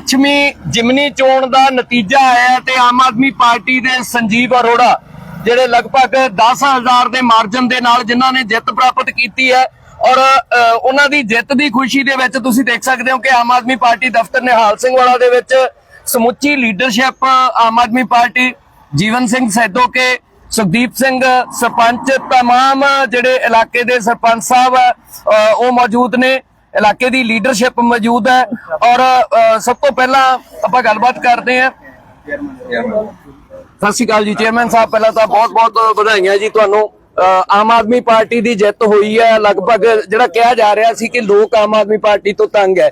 ਪੱਛਮੀ ਜਿਮਨੀ ਚੋਣ ਦਾ ਨਤੀਜਾ ਆਇਆ ਤੇ ਆਮ ਆਦਮੀ ਪਾਰਟੀ ਦੇ ਸੰਜੀਵ ਅਰੋੜਾ ਜਿਹੜੇ ਲਗਭਗ 10000 ਦੇ ਮਾਰਜਨ ਦੇ ਨਾਲ ਜਿਨ੍ਹਾਂ ਨੇ ਜਿੱਤ ਪ੍ਰਾਪਤ ਕੀਤੀ ਹੈ ਔਰ ਅ, ਉਹਨਾਂ ਦੀ ਜਿੱਤ ਦੀ ਖੁਸ਼ੀ ਦੇ ਵਿੱਚ ਤੁਸੀਂ ਦੇਖ ਸਕਦੇ ਹੋ ਕਿ ਆਮ ਆਦਮੀ ਪਾਰਟੀ ਦਫ਼ਤਰ ਨਿਹਾਲ ਸਿੰਘ ਵਾਲਾ ਦੇ ਵਿੱਚ ਸਮੁੱਚੀ ਲੀਡਰਸ਼ਿਪ ਆਮ ਆਦਮੀ ਪਾਰਟੀ ਜੀਵਨ ਸਿੰਘ ਸੈਦੋਕੇ ਸੁਖਦੀਪ ਸਿੰਘ ਸਰਪੰਚ तमाम ਜਿਹੜੇ ਇਲਾਕੇ ਦੇ ਸਰਪੰਚ ਸਾਹਿਬ ਹੈ, ਅ, ਉਹ ਮੌਜੂਦ ਨੇ ਇਲਾਕੇ ਦੀ ਲੀਡਰਸ਼ਿਪ ਮੌਜੂਦ ਹੈ ਔਰ ਸਭ ਤੋਂ ਪਹਿਲਾਂ ਆਪਾਂ ਗੱਲਬਾਤ ਕਰਦੇ ਹਾਂ। ਸਤਿ ਸ਼੍ਰੀ ਅਕਾਲ ਜੀ ਚੇਅਰਮੈਨ ਸਾਹਿਬ, ਪਹਿਲਾਂ ਤਾਂ ਬਹੁਤ ਬਹੁਤ ਵਧਾਈਆਂ ਜੀ ਤੁਹਾਨੂੰ। ਆਮ ਆਦਮੀ ਪਾਰਟੀ ਦੀ ਜਿੱਤ ਹੋਈ ਹੈ। ਲਗਭਗ ਜਿਹੜਾ ਕਿਹਾ ਜਾ ਰਿਹਾ ਸੀ ਕਿ ਲੋਕ ਆਮ ਆਦਮੀ ਪਾਰਟੀ ਤੋਂ ਤੰਗ ਹੈ।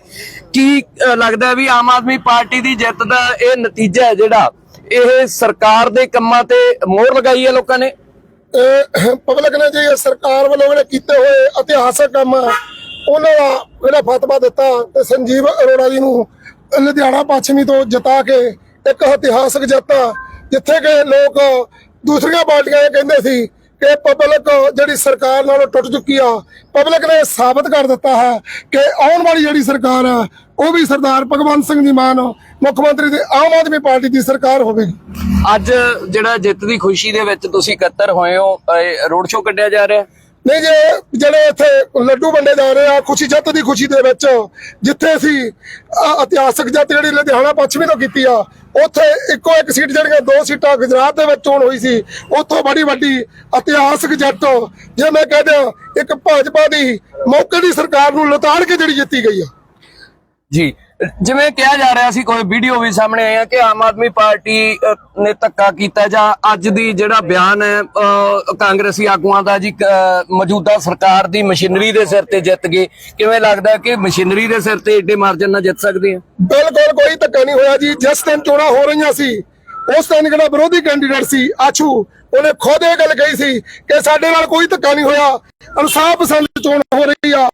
ਕੀ ਲੱਗਦਾ ਵੀ ਆਮ ਆਦਮੀ ਪਾਰਟੀ ਦੀ ਜਿੱਤ ਦਾ ਇਹ ਨਤੀਜਾ ਹੈ ਜਿਹੜਾ ਇਹ ਸਰਕਾਰ ਦੇ ਕੰਮਾਂ ਤੇ ਮੋਹਰ ਲਗਾਈ ਹੈ ਲੋਕਾਂ ਨੇ? ਪਬਲਿਕ ਨੇ ਜੇ ਸਰਕਾਰ ਵੱਲੋਂ ਜਿਹੜੇ ਕੀਤੇ ਹੋਏ ਇਤਿਹਾਸਕ ਕੰਮ ਉਹਨਾਂ ਦਾ ਜਿਹੜਾ ਫਤਵਾ ਦਿੱਤਾ ਤੇ ਸੰਜੀਵ ਅਰੋੜਾ ਜੀ ਨੂੰ ਲੁਧਿਆਣਾ ਪੱਛਮੀ ਤੋਂ ਜਿਤਾ ਕੇ ਇੱਕ ਇਤਿਹਾਸਕ ਜਿੱਤ ਜਿੱਥੇ ਕਿ ਲੋਕ ਦੂਸਰੀਆਂ ਪਾਰਟੀਆਂ ਇਹ ਕਹਿੰਦੇ ਸੀ ਕਿ ਪਬਲਿਕ ਜਿਹੜੀ ਸਰਕਾਰ ਨਾਲੋਂ ਟੁੱਟ ਚੁੱਕੀ ਆ ਪਬਲਿਕ ਨੇ ਸਾਬਤ ਕਰ ਦਿੱਤਾ ਹੈ ਕਿ ਆਉਣ ਵਾਲੀ ਜਿਹੜੀ ਸਰਕਾਰ ਆ, ਉਹ ਵੀ ਸਰਦਾਰ ਭਗਵੰਤ ਸਿੰਘ ਜੀ ਮਾਨ, ਮੁੱਖ ਮੰਤਰੀ ਦੀ ਆਮ ਆਦਮੀ ਪਾਰਟੀ ਦੀ ਸਰਕਾਰ ਹੋਵੇਗੀ। ਅੱਜ ਜਿਹੜਾ ਜਿੱਤ ਦੀ ਖੁਸ਼ੀ ਦੇ ਵਿੱਚ ਤੁਸੀਂ ਇਕੱਤਰ ਹੋਏ ਹੋ ਰੋਡ ਸ਼ੋਅ ਕੱਢਿਆ ਜਾ ਰਿਹਾ ਨਹੀਂ ਜੇ, ਜਿਹੜੇ ਇੱਥੇ ਲੱਡੂ ਵੰਡੇ ਜਾ ਰਹੇ ਆ, ਖੁਸ਼ੀ ਜਿੱਤ ਦੀ ਖੁਸ਼ੀ ਦੇ ਵਿੱਚ, ਜਿੱਥੇ ਅਸੀਂ ਇਤਿਹਾਸਕ ਜੱਤ ਜਿਹੜੀ ਲੁਧਿਆਣਾ ਪੱਛਮੀ ਤੋਂ ਕੀਤੀ ਆ, ਉੱਥੇ ਇੱਕੋ ਇੱਕ ਸੀਟ ਜਿਹੜੀਆਂ ਦੋ ਸੀਟਾਂ ਗੁਜਰਾਤ ਦੇ ਵਿੱਚ ਚੋਣ ਹੋਈ ਸੀ, ਉੱਥੋਂ ਬੜੀ ਵੱਡੀ ਇਤਿਹਾਸਕ ਜਿੱਤ ਜੇ ਮੈਂ ਕਹਿੰਦਾ ਇੱਕ ਭਾਜਪਾ ਦੀ ਮੌਕੇ ਦੀ ਸਰਕਾਰ ਨੂੰ ਲਤਾੜ ਕੇ ਜਿਹੜੀ ਜਿੱਤੀ ਗਈ ਆ। ਜੀ ਜਿਵੇਂ ਕਿਹਾ ਜਾ ਰਿਹਾ ਸੀ, ਕੋਈ ਵੀਡੀਓ ਵੀ ਸਾਹਮਣੇ ਆਇਆ ਕਿ ਆਮ ਆਦਮੀ ਪਾਰਟੀ ਨੇ ਧੱਕਾ ਕੀਤਾ ਜਾਂ ਅੱਜ ਦੀ ਜਿਹੜਾ ਬਿਆਨ ਹੈ ਕਾਂਗਰਸੀ ਆਗੂਆਂ ਦਾ ਜੀ ਮੌਜੂਦਾ ਸਰਕਾਰ ਦੀ ਮਸ਼ੀਨਰੀ ਦੇ ਸਿਰ ਤੇ ਜਿੱਤ ਗਏ ਕਿਵੇਂ ਲੱਗਦਾ ਕਿ ਮਸ਼ੀਨਰੀ ਦੇ ਸਿਰ ਤੇ ਏਡੇ ਮਾਰਜਨ ਨਾਲ ਜਿੱਤ ਸਕਦੇ ਆ ਬਿਲਕੁਲ ਕੋਈ ਧੱਕਾ ਨਹੀਂ ਹੋਇਆ ਜੀ। ਜਿਸ ਦਿਨ ਚੋਣਾਂ ਹੋ ਰਹੀਆਂ ਸੀ, ਉਸ ਦਿਨ ਜਿਹੜਾ ਵਿਰੋਧੀ ਕੈਂਡੀਡੇਟ ਸੀ, ਆਛੂ, ਉਹਨੇ ਖੁਦ ਇਹ ਗੱਲ ਕਹੀ ਸੀ ਕਿ ਸਾਡੇ ਨਾਲ ਕੋਈ ਧੱਕਾ ਨਹੀਂ ਹੋਇਆ। ਇਨਸਾਫ ਪਸੰਦ ਚੋਣ ਹੋ ਰਹੀ ਆ।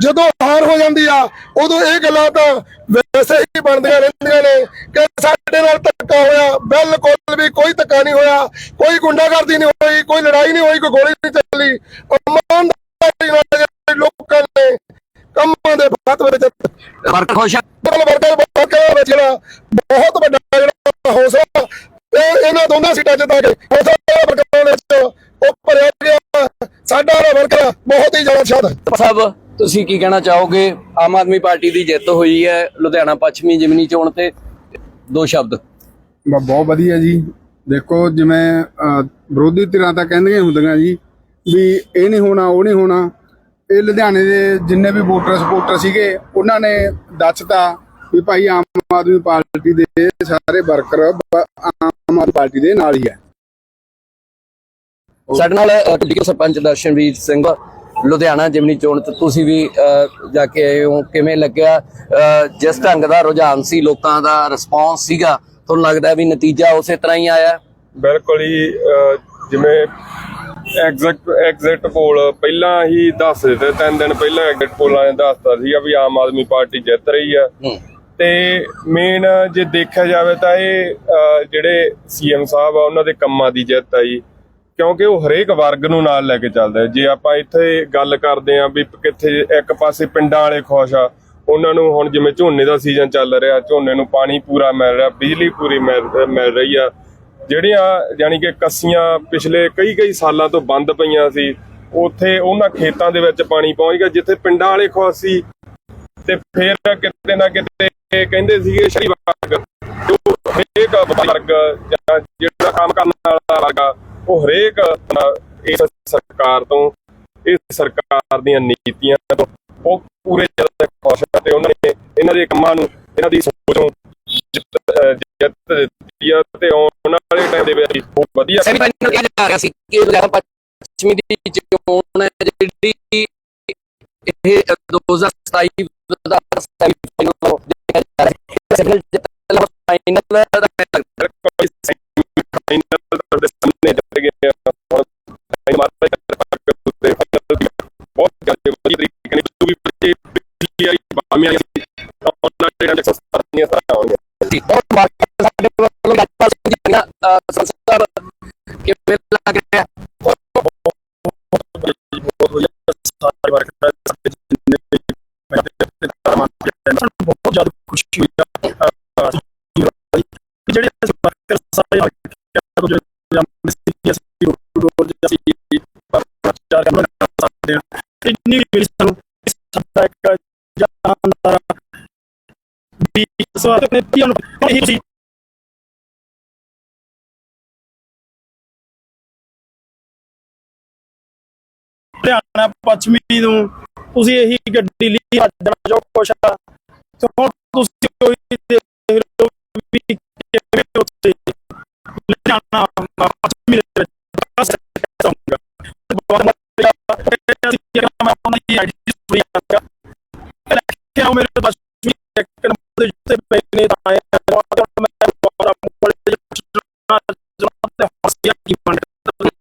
ਜਦੋਂ ਹਾਰ ਹੋ ਜਾਂਦੀ ਆ ਉਦੋਂ ਇਹ ਗੱਲਾਂ ਤਾਂ ਵੈਸੇ ਹੀ ਬਣਦੀਆਂ ਰਹਿੰਦੀਆਂ ਨੇ ਕਿ ਸਾਡੇ ਨਾਲ ਧੱਕਾ ਹੋਇਆ ਬਿਲਕੁਲ ਵੀ ਕੋਈ ਧੱਕਾ ਨਹੀਂ ਹੋਇਆ ਕੋਈ ਗੁੰਡਾਗਰਦੀ ਨਹੀਂ ਹੋਈ ਕੋਈ ਲੜਾਈ ਨਹੀਂ ਹੋਈ ਕੋਈ ਗੋਲੀ ਨਹੀਂ ਚੱਲੀ। ਇਮਾਨਦਾਰੀ ਨਾਲ ਜਿਹੜੇ ਲੋਕਾਂ ਨੇ ਕੰਮਾਂ ਦੇ ਫਤਵੇ ਵਿੱਚ ਵਰਕ ਖੁਸ਼ ਵਰਕਰ ਵਰਕਰ ਵਿੱਚ ਜਿਹੜਾ ਬਹੁਤ ਵੱਡਾ ਜਿਹੜਾ ਹੌਸਲਾ ਤੇ ਇਹਨਾਂ ਦੋਨਾਂ ਸੀਟਾਂ ਜਿੱਤਾ ਕੇ ਹੌਸਲਾ ਵਰਕਰਾਂ ਦੇ ਵਿੱਚ ਉਹ ਭਰਿਆ ਗਿਆ। ਸਾਡਾ ਵਰਕਰ ਬਹੁਤ ਹੀ ਜ਼ਿਆਦਾ ਸ਼ਾਦ ਹੈ। ਸਾਹਿਬ ਤੁਸੀਂ ਕੀ ਕਹਿਣਾ ਚਾਹੋਗੇ? ਆਮ ਆਦਮੀ ਪਾਰਟੀ ਦੀ ਜਿੱਤ ਹੋਈ ਹੈ ਲੁਧਿਆਣਾ ਪੱਛਮੀ ਜਿਮਨੀ ਚੋਣ ਤੇ। ਦੋ ਸ਼ਬਦ। ਬਹੁਤ ਵਧੀਆ ਜੀ। ਦੇਖੋ ਜਿਵੇਂ ਵਿਰੋਧੀ ਧਿਰਾਂ ਤਾਂ ਕਹਿੰਦੀਆਂ ਹੁੰਦੀਆਂ ਜੀ ਵੀ ਇਹ ਨਹੀਂ ਹੋਣਾ ਉਹ ਨਹੀਂ ਹੋਣਾ। ਇਹ ਲੁਧਿਆਣੇ ਦੇ ਜਿੰਨੇ ਵੀ ਵੋਟਰ ਸਪੋਰਟਰ ਸੀਗੇ ਉਹਨਾਂ ਨੇ ਦੱਸਤਾ ਵੀ ਭਾਈ ਆਮ ਆਦਮੀ ਪਾਰਟੀ ਦੇ ਸਾਰੇ ਵਰਕਰ ਆਮ ਆਦਮੀ ਪਾਰਟੀ ਦੇ ਨਾਲ ਹੀ ਹੈ। ਸਾਡੇ ਨਾਲ ਸਰਪੰਚ ਦਰਸ਼ਨਵੀਰ ਸਿੰਘ ਲੁਧਿਆਣਾ ਜਿਮਨੀ ਚੋਣ ਤੇ ਤੁਸੀਂ ਵੀ ਜਾ ਕੇ ਆਏ ਹੋ ਕਿਵੇਂ ਲੱਗਿਆ? ਜਿਸ ਢੰਗ ਦਾ ਰੁਝਾਨ ਸੀ ਲੋਕਾਂ ਦਾ ਰਿਸਪੌਂਸ ਸੀਗਾ ਤੁਹਾਨੂੰ ਲੱਗਦਾ ਵੀ ਨਤੀਜਾ ਉਸੇ ਤਰ੍ਹਾਂ ਹੀ ਆਇਆ? ਬਿਲਕੁਲ ਹੀ ਜਿਵੇਂ ਐਗਜ਼ੈਕਟ ਐਗਜ਼ਿਟ ਪੋਲ ਪਹਿਲਾਂ ਹੀ ਦੱਸ ਦਿੱਤੇ ਤਿੰਨ ਦਿਨ ਪਹਿਲਾਂ ਐਗਜ਼ਿਟ ਪੋਲਾਂ ਨੇ ਦੱਸਤਾ ਸੀਗਾ ਵੀ ਆਮ ਆਦਮੀ ਪਾਰਟੀ ਜਿੱਤ ਰਹੀ ਆ। ਤੇ ਮੇਨ ਜੇ ਦੇਖਿਆ ਜਾਵੇ ਤਾਂ ਇਹ ਜਿਹੜੇ ਸੀਐਮ ਸਾਹਿਬ ਆ ਉਹਨਾਂ ਦੇ ਕੰਮਾਂ ਦੀ ਜਿੱਤ ਆ ਜੀ। ਕਿਉਂਕਿ ਉਹ ਹਰੇਕ ਵਰਗ ਨੂੰ ਨਾਲ ਲੈ ਕੇ ਚੱਲਦਾ ਜੇ ਆਪਾਂ ਇੱਥੇ ਗੱਲ ਕਰਦੇ ਆਂ ਵੀ ਕਿੱਥੇ ਇੱਕ ਪਾਸੇ ਪਿੰਡਾਂ ਵਾਲੇ ਖੁਸ਼ ਆ, ਉਹਨਾਂ ਨੂੰ ਹੁਣ ਜਿਵੇਂ ਝੋਨੇ ਦਾ ਸੀਜ਼ਨ ਚੱਲ ਰਿਹਾ, ਝੋਨੇ ਨੂੰ ਪਾਣੀ ਪੂਰਾ ਮਿਲ ਰਿਹਾ, ਬਿਜਲੀ ਪੂਰੀ ਮਿਲ ਰਹੀ ਆ। ਜਿਹੜੀਆਂ ਯਾਨੀ ਕਿ ਕੱਸੀਆਂ ਪਿਛਲੇ ਕਈ ਕਈ ਸਾਲਾਂ ਤੋਂ ਬੰਦ ਪਈਆਂ ਸੀ, ਉੱਥੇ ਉਹਨਾਂ ਖੇਤਾਂ ਦੇ ਵਿੱਚ ਪਾਣੀ ਪਹੁੰਚ ਗਿਆ, ਜਿੱਥੇ ਪਿੰਡਾਂ ਵਾਲੇ ਖੁਸ਼ ਸੀ। ਤੇ ਫਿਰ ਕਿਤੇ ਨਾ ਕਿਤੇ ਕਹਿੰਦੇ ਸੀਗੇ, ਸ਼ਰੀ ਵਰਗ ਜੋ ਹਰੇਕ ਵਰਗ ਜਾਂ ਜਿਹੜਾ ਕੰਮ ਕਰਨ ਵਾਲਾ ਵਰਗ ਉਹ ਹਰੇਕ ਅਹ, ਇਸ ਸਰਕਾਰ ਤੋਂ ਇਸ ਸਰਕਾਰ ਦੀਆਂ ਨੀਤੀਆਂ ਤੋਂ ਉਹ ਪੂਰੇ ਜ਼ਿਆਦਾ ਖੁਸ਼ ਤੇ ਉਹਨਾਂ ਨੇ ਇਹਨਾਂ ਦੇ ਕੰਮਾਂ ਨੂੰ ਇਹਨਾਂ ਦੀ ਸੋਚ ਨੂੰ ਜਿੱਤ ਦਿੱਤੀ ਆ ਤੇ ਆਉਣ ਵਾਲੇ ਟਾਈਮ ਦੇ ਵਿੱਚ ਬਹੁਤ ਵਧੀਆ ਸੈਮੀਫਾਈਨਲ ਕਿਹਾ ਜਾ ਰਿਹਾ ਸੀ ਕਿ ਲੁਧਿਆਣਾ ਪੱਛਮੀ ਦੀ ਚੋਣ ਜਿਹੜੀ ਇਹ 2027 ਦਾ ਸੈਮੀਫਾਈਨਲ ਦੇਖਿਆ ਜਾ ਰਿਹਾ ਹੈ। ਸੈਮੀਫਾਈਨਲ ਦਾ ਬਹੁਤ ਜ਼ਿਆਦਾ ਖੁਸ਼ੀ ਹੋਈ ਆ ਜਿਹੜੇ ਵਰਕਰ ਸਾਰੇ ਆ ਕੇ ਜੋ ਅਸੀਂ ਰੋਡ ਜਿਹਾ ਸੀ ਪਰ ਪ੍ਰਚਾਰ ਕਰਨਾ ਸਕਦੇ ਆ ਇੰਨੀ ਵੀ ਸਾਨੂੰ ਸਵਾਲ ਆਪਣੇ ਧੀਆਂ ਨੂੰ ਇਹੀ ਤੁਸੀਂ ਹਰਿਆਣਾ ਪੱਛਮੀ ਨੂੰ ਤੁਸੀਂ ਇਹੀ ਗੱਡੀ ਲਈ ਸਾਡਾ ਜੋ ਕੁਛ ਆ। ਹੁਣ ਤੁਸੀਂ ਕੋਈ ਦੇਖ ਲਓ ਵੀ ਕਿਵੇਂ ਉੱਥੇ ਹਰਿਆਣਾ ਨੇ ਤਾਂ ਆਇਆ ਮੈਂ ਦੁਬਾਰਾ ਮੁੱਲ ਦੇ ਜਨਾ ਤੇ ਹਸਿਆ ਕੀ ਬਣ ਰਿਹਾ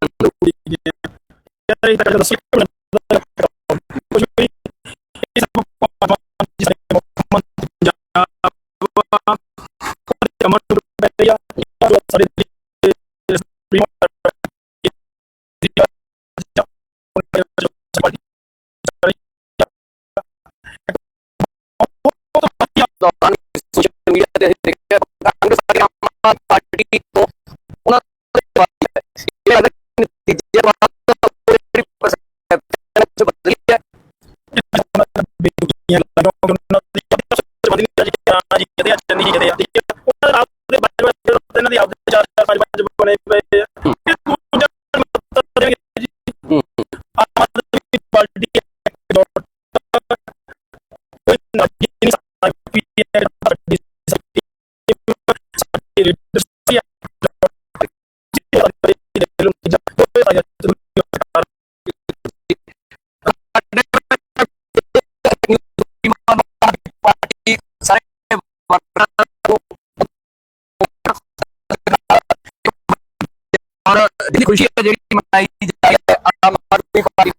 ਇਹ ਦੀ ਆਪਦੇ ਚਾਰ ਚਾਰ ਪੰਜ ਪੰਜ ਬਣੇ ਪਏ ਆ। ਇਹ ਦੂਜਾ ਮਤਲਬ ਹੈ ਜੀ। ਆਮ ਆਦਮੀ ਪਾਰਟੀ ਕੋਈ ਨਹੀਂ ਨਹੀਂ ਸਾਡੀ ਸਾਡੀ ਸਾਡੀ ਸਾਡੀ ਲੀਡਰ ਸੀ ਜੀ ਲੋਕ ਜਦ ਕੋਈ ਆਇਆ ਪਾਰਟੀ ਸਾਰੇ ਵਰਕਰਾਂ ਜਿਹੜੀ ਖੁਸ਼ੀ ਹੈ ਜਿਹੜੀ ਮਨਾਈ ਜਾ ਰਹੀ ਹੈ ਆਮ ਆਦਮੀ ਪਾਰਟੀ